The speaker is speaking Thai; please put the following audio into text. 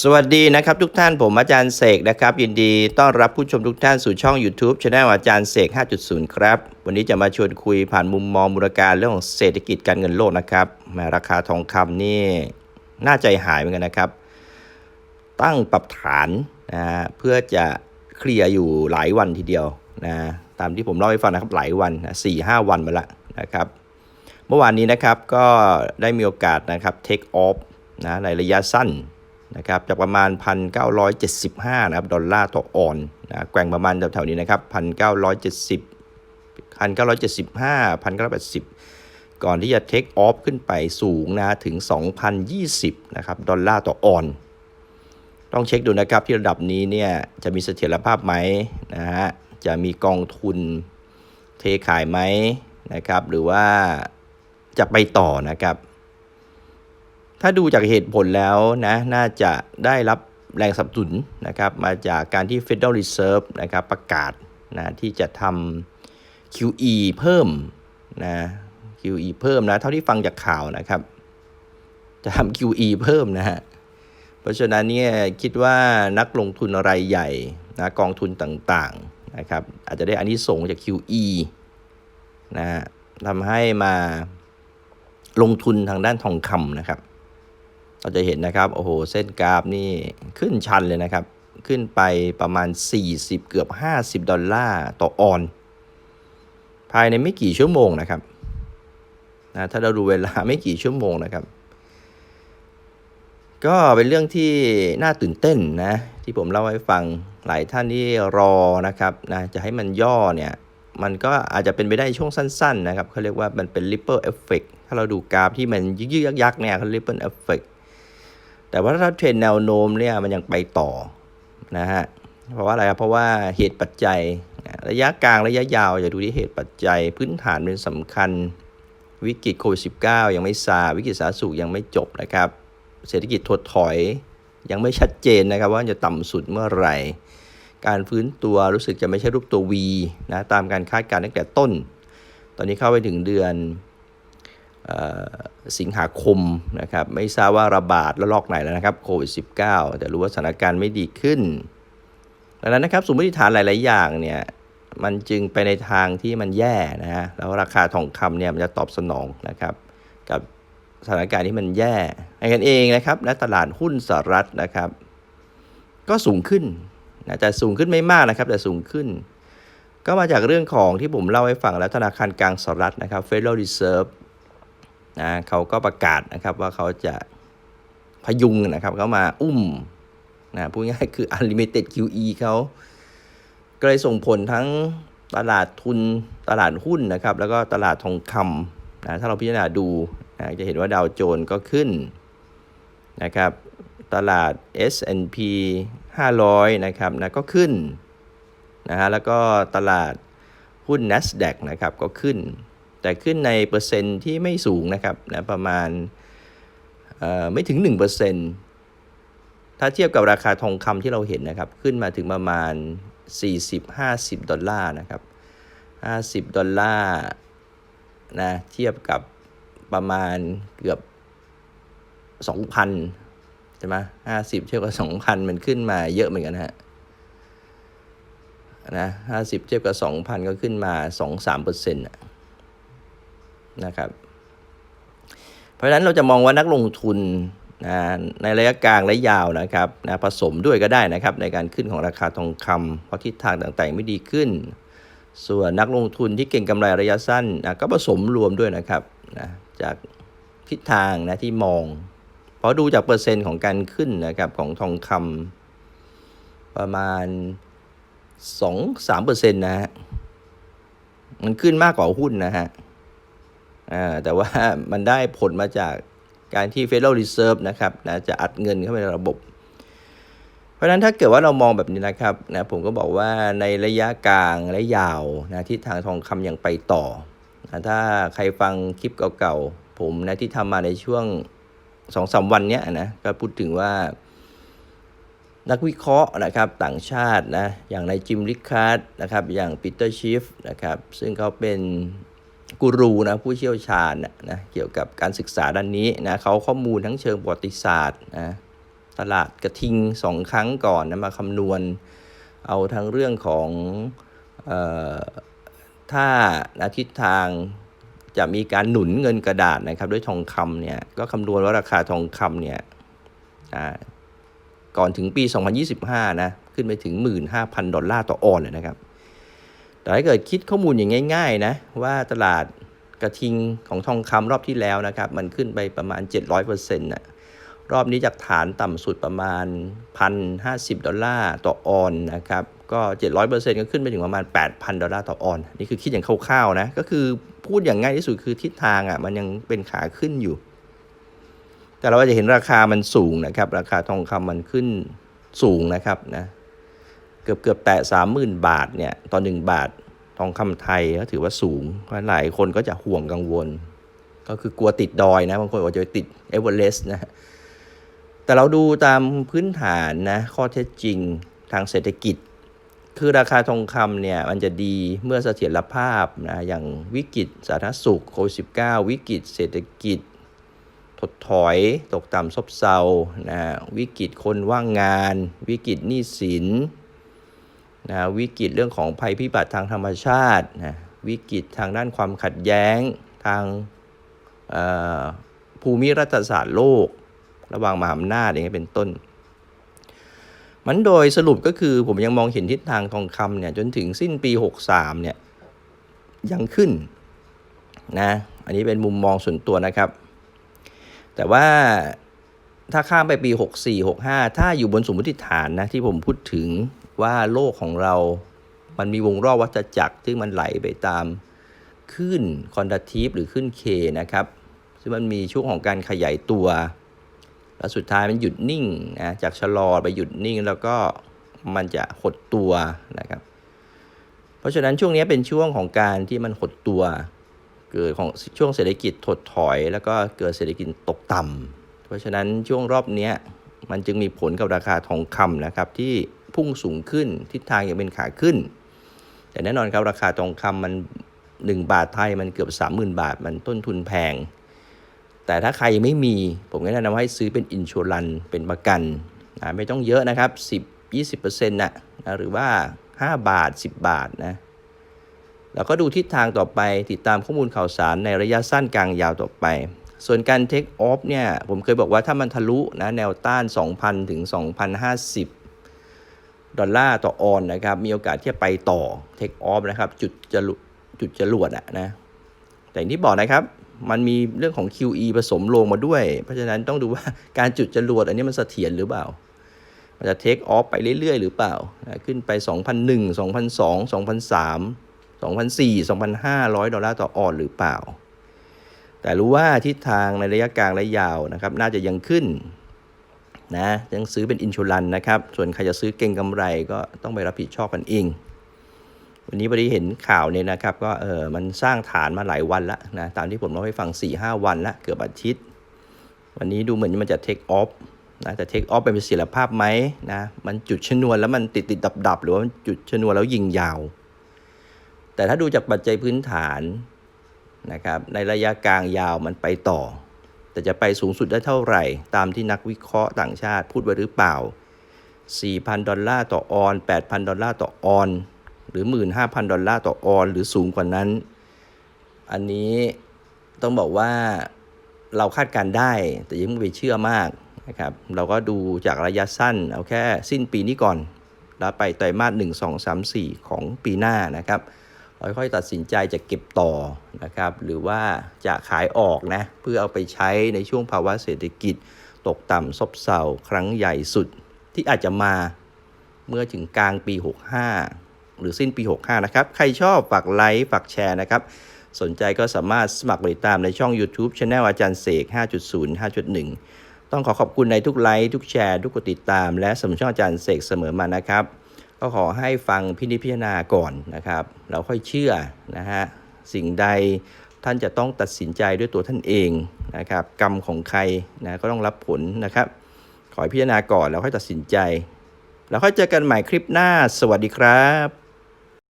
สวัสดีนะครับทุกท่านผมอาจารย์เสกนะครับยินดีต้อนรับผู้ชมทุกท่านสู่ช่อง YouTube c h anel อาจารย์เสก 5.0 ครับ วันนี้จะมาชวนคุยผ่านมุมมองมูลการเรื่องของเศรษฐกิจการเงินโลกนะครับแมาราคาทองคำนี่น่าใจหายเหมือนกันนะครับ ตั้งปรับฐานนะเพื่อจะเคลียร์อยู่หลายวันทีเดียวนะตามที่ผมเล่าให้ฟังนะครับหลายวันนะสี่ห้าวันมาแล้วนะครับ เมื่อวานนี้นะครับก็ได้มีโอกาสนะครับ take off นะในระยะสั้น นะครับจากประมาณ 1,975นะครับดอลลาร์ต่อออนนะแกว่งประมาณแถวๆนี้นะครับ 1,970 1,975 1,980 ก่อนที่จะ take off ขึ้นไปสูงนะถึง 2,020นะครับดอลลาร์ต่อออนต้องเช็คดูนะครับที่ระดับนี้เนี่ยจะมีเสถียรภาพไหมนะฮะจะมีกองทุนเทขายไหมนะครับ หรือว่าจะไปต่อนะครับ ถ้าดูจากเหตุผลแล้วนะน่าจะได้รับแรงสนับสนุนนะครับมาจากการที่ Federal Reserve นะครับประกาศนะที่จะทำ QE เพิ่มนะ QE เพิ่มนะเท่าที่ฟังจากข่าวนะครับ จะทำ QE เพิ่มนะฮะเพราะฉะนั้นเนี่ยคิดว่านักลงทุนรายใหญ่นะกองทุนต่างๆนะครับอาจจะได้อันนี้ส่งจาก QE นะทำให้มาลงทุนทางด้านทองคำนะครับ เราจะเห็นนะครับโอ้โหเส้นกราฟนี่ขึ้นชันเลยนะครับ ขึ้นไปประมาณ 40 เกือบ 50 ดอลลาร์ต่อออน ภายในไม่กี่ชั่วโมงนะครับนะถ้าเราดูเวลาไม่กี่ชั่วโมงนะครับ ก็เป็นเรื่องที่น่าตื่นเต้นนะที่ผมเล่าให้ฟังหลายท่านที่รอนะครับนะจะให้มันย่อเนี่ยมันก็อาจจะเป็นไปได้ช่วงสั้น ๆ นะครับเขาเรียกว่ามันเป็น ripple effect ถ้าเราดูกราฟที่มันยึกๆยักๆเนี่ยเขา ripple effect แต่ว่าถ้าเทรนแนวโน้มเนี่ยมันยังไปต่อนะฮะเพราะว่าอะไรครับเพราะว่าเหตุปัจจัยระยะกลางระยะยาวจะดูที่เหตุปัจจัย พื้นฐานเป็นสำคัญวิกฤตโควิด -19 ยังไม่ซาวิกฤตสาธารณสุขยังไม่จบนะครับ เศรษฐกิจถดถอยยังไม่ชัดเจนนะครับ ว่าจะต่ำสุดเมื่อไหร่ การฟื้นตัวรู้สึกจะไม่ใช่รูปตัว V นะตามการคาดการณ์ตั้งแต่ต้น ตอนนี้เข้าไปถึงเดือน สิงหาคมนะครับไม่ทราบว่าระบาดระลอกไหนแล้วนะครับโควิด -19 แต่รู้ว่าสถานการณ์ไม่ดีขึ้นดังนั้นนะครับสมมติฐานหลาย ๆ อย่างเนี่ยมันจึงไปในทางที่มันแย่นะฮะแล้วราคาทองคำเนี่ยมันจะตอบสนองนะครับกับสถานการณ์ที่มันแย่ให้กันเองนะครับและตลาดหุ้นสหรัฐนะครับ ก็สูงขึ้นนะแต่สูงขึ้นไม่มากนะครับแต่สูงขึ้น ก็มาจากเรื่องของที่ผมเล่าให้ฟังแล้วธนาคารกลางสหรัฐนะครับ Federal Reserve นะเขาก็ประกาศนะครับว่าเขาจะพยุงนะครับเขามาอุ้มนะพูดง่ายๆคือ unlimited QE เขาก็เลยส่งผลทั้งตลาดทุนตลาดหุ้นนะครับ แล้วก็ตลาดทองคำนะถ้าเราพิจารณาดูนะจะเห็นว่าดาวโจนส์ก็ขึ้นนะครับ ตลาด S&P 500 นะครับนะก็ขึ้นนะฮะแล้วก็ตลาดหุ้น NASDAQ นะครับก็ขึ้น แต่ขึ้นในเปอร์เซ็นต์ที่ไม่สูงนะครับนะประมาณเอ่อไม่ถึง 1%ถ้าเทียบกับราคาทองคำที่เราเห็นนะครับ ขึ้นมาถึงประมาณ 40-50 ดอลลาร์นะครับ 50 ดอลลาร์นะเทียบกับประมาณเกือบ 2,000 ใช่ไหมห้าสิบเทียบกับสองพันมันขึ้นมาเยอะเหมือนกันฮะนะห้าสิบเทียบกับสองพันก็ขึ้นมาสองสามเปอร์เซ็ นะครับ เพราะฉะนั้นเราจะมองว่านักลงทุนนะในระยะกลางและยาวนะครับนะผสมด้วยก็ได้นะครับ ในการขึ้นของราคาทองคำเพราะทิศทางต่างๆไม่ดีขึ้น ส่วนนักลงทุนที่เก่งกำไรระยะสั้นนะก็ผสมรวมด้วยนะครับนะจากทิศทางนะที่มอง เพราะดูจากเปอร์เซ็นต์ของการขึ้นนะครับของทองคำประมาณ 2-3เปอร์เซ็นต์นะฮะมันขึ้นมากกว่าหุ้นนะฮะ แต่ว่ามันได้ผลมาจากการที่ Federal Reserve นะครับนะจะอัดเงินเข้าไปในระบบ เพราะนั้นถ้าเกิดว่าเรามองแบบนี้นะครับนะผมก็บอกว่าในระยะกลางและยาวนะทิศทางทองคำยังไปต่อนะถ้าใครฟังคลิปเก่าๆ ผมนะที่ทำมาในช่วงสองสาวันเนี้ยนะก็พูดถึงว่า นักวิเคราะห์นะครับต่างชาตินะอย่างในจิมริคาร์ดนะครับอย่างปีเตอร์ชิฟนะครับซึ่งเขาเป็น กูรูนะผู้เชี่ยวชาญนะเกี่ยวกับการศึกษาด้านนี้นะเขาข้อมูลทั้งเชิงประวัติศาสตร์นะตลาดกระทิงสองครั้งก่อนนะมาคำนวณ เอาทั้งเรื่องของออถ้าอาทิศทางจะมีการหนุนเงินกระดาษนะครับ ด้วยทองคำเนี่ยก็คำนวณว่าราคาทองคำเนี่ยก่อนถึงปี 2025 นะ ขึ้นไปถึง 15,000 ดอลลาร์ต่อออนเลยนะครับ แต่ถ้าเกิดคิดข้อมูลอย่างง่าย ๆ นะ ว่าตลาดกระทิงของทองคำรอบที่แล้วนะครับ มันขึ้นไปประมาณ 700%นะรอบนี้จากฐานต่ำสุดประมาณ 1,050 ดอลลาร์ต่อออนนะครับ ก็ 700%ก็ขึ้นไปถึงประมาณ 8,000 ดอลลาร์ต่อออน นี่คือคิดอย่างคร่าวๆนะ ก็คือพูดอย่างง่ายที่สุดคือทิศทางอะมันยังเป็นขาขึ้นอยู่ แต่เราก็จะเห็นราคามันสูงนะครับ ราคาทองคำมันขึ้นสูงนะครับนะ เกือบเกือบแตะสามหมื่นบาทเนี่ยต่อหนึ่งบาททองคำไทยก็ถือว่าสูงเพราะหลายคนก็จะห่วงกังวล ก็คือกลัวติดดอยนะบางคนอาจจะติดเอเวอเรสต์นะแต่เราดูตามพื้นฐานนะข้อเท็จจริงทางเศรษฐกิจ คือราคาทองคำเนี่ยมันจะดีเมื่อเสถียรภาพนะอย่างวิกฤตสาธารณสุขโควิด19วิกฤตเศรษฐกิจ ถดถอยตกต่ำซบเซานะวิกฤตคนว่างงาน วิกฤตหนี้สิน นะวิกฤตเรื่องของภัยพิบัติทางธรรมชาตินะวิกฤตทางด้านความขัดแย้งทางภูมิรัฐศาสตร์โลก ระหว่างมหาอำนาจอย่างเงี้เป็นต้น มันโดยสรุปก็คือผมยังมองเห็นทิศทางทองคำเนี่ยจนถึงสิ้นปี 63เนี่ยยังขึ้นนะอันนี้เป็นมุมมองส่วนตัวนะครับ แต่ว่าถ้าข้ามไปปี 64 65 ถ้าอยู่บนสมมติฐานนะที่ผมพูดถึง ว่าโลกของเรา มันมีวงรอบวัฏจักรซึ่งมันไหลไปตามคลื่นคอนดักทีฟหรือคลื่นเคนะครับ ซึ่งมันมีช่วงของการขยายตัว แล้วสุดท้ายมันหยุดนิ่งนะจากชะลอไปหยุดนิ่งแล้วก็มันจะหดตัวนะครับ เพราะฉะนั้นช่วงนี้เป็นช่วงของการที่มันหดตัว เกิดของช่วงเศรษฐกิจถดถอย แล้วก็เกิดเศรษฐกิจตกต่ำเพราะฉะนั้นช่วงรอบนี้มันจึงมีผลกับราคาทองคำนะครับที่ พุ่งสูงขึ้น ทิศทางยังเป็นขาขึ้น แต่แน่นอนครับราคาทองคำมัน 1 บาทไทยมันเกือบ 30,000 บาท มันต้นทุนแพง แต่ถ้าใครยังไม่มี ผมก็แนะนำให้ซื้อเป็นอินชัวรันเป็นประกันนะไม่ต้องเยอะนะครับ 10-20%นะนะหรือว่า 5 บาท 10 บาทนะแล้วก็ดูทิศทางต่อไปติดตามข้อมูลข่าวสารในระยะสั้นกลางยาวต่อไป ส่วนการเทคออฟเนี่ย ผมเคยบอกว่าถ้ามันทะลุนะแนวต้าน 2,000 ถึง 2,050 ดอลลาร์ต่อออนนะครับ มีโอกาสที่จะไปต่อเทคออฟนะครับ จุดจรวดจุดจรวดอะนะ แต่อย่างที่บอกนะครับ มันมีเรื่องของ QE ผสมลงมาด้วย เพราะฉะนั้นต้องดูว่าการจุดจรวดอันนี้มันเสถียรหรือเปล่า มันจะเทคออฟไปเรื่อยๆ หรือเปล่านะขึ้นไป 2,001 2,002 2,003 2,400 2,500 ดอลลาร์ต่อออนหรือเปล่า แต่รู้ว่าทิศทางในระยะกลางและยาวนะครับ น่าจะยังขึ้น นะยังซื้อเป็นอินชูรันนะครับ ส่วนใครจะซื้อเก่งกำไรก็ต้องไปรับผิดชอบกันเอง วันนี้พอดีเห็นข่าวเนี่ยนะครับ ก็เออมันสร้างฐานมาหลายวันแล้วนะตามที่ผมเล่าให้ฟัง 4-5วันละเกือบอาทิตย์ วันนี้ดูเหมือนมันจะเทคออฟนะแต่เทคออฟเป็นประสิทธิภาพไหมนะมันจุดชนวนแล้วมันติดติดดับดับหรือว่ามันจุดชนวนแล้วยิงยาว แต่ถ้าดูจากปัจจัยพื้นฐานนะครับในระยะกลางยาวมันไปต่อ แต่จะไปสูงสุดได้เท่าไหร่ ตามที่นักวิเคราะห์ต่างชาติพูดไว้หรือเปล่า 4,000 ดอลลาร์ต่อออน 8,000 ดอลลาร์ต่อออน หรือ 15,000 ดอลลาร์ต่อออน หรือสูงกว่านั้น อันนี้ต้องบอกว่าเราคาดการได้ แต่ยังไม่ไปเชื่อมากนะครับเราก็ดูจากระยะสั้น เอาแค่สิ้นปีนี้ก่อน แล้วไปไตรมาส 1 2 3 4 ของปีหน้านะครับ ค่อยๆตัดสินใจจะเก็บต่อนะครับหรือว่าจะขายออกนะเพื่อเอาไปใช้ในช่วงภาวะเศรษฐกิจ ตกต่ำซบเซาครั้งใหญ่สุด ที่อาจจะมาเมื่อถึงกลางปี 65 หรือสิ้นปี 65 นะครับ ใครชอบฝากไลค์ฝากแชร์นะครับ สนใจก็สามารถสมัครติดตามในช่อง YouTube Channel อาจารย์เสก 5.0 5.1 ต้องขอขอบคุณในทุกไลค์ทุกแชร์ ทุกกดติดตาม และสมช่องอาจารย์เสกเสมอมานะครับ ก็ขอให้ฟังพินิจพิจารณาก่อนนะครับแล้วค่อยเชื่อนะฮะสิ่งใดท่านจะต้องตัดสินใจด้วยตัวท่านเองนะครับกรรมของใครนะก็ต้องรับผลนะครับ ขอให้พิจารณาก่อนแล้วค่อยตัดสินใจ แล้วค่อยเจอกันใหม่คลิปหน้า สวัสดีครับ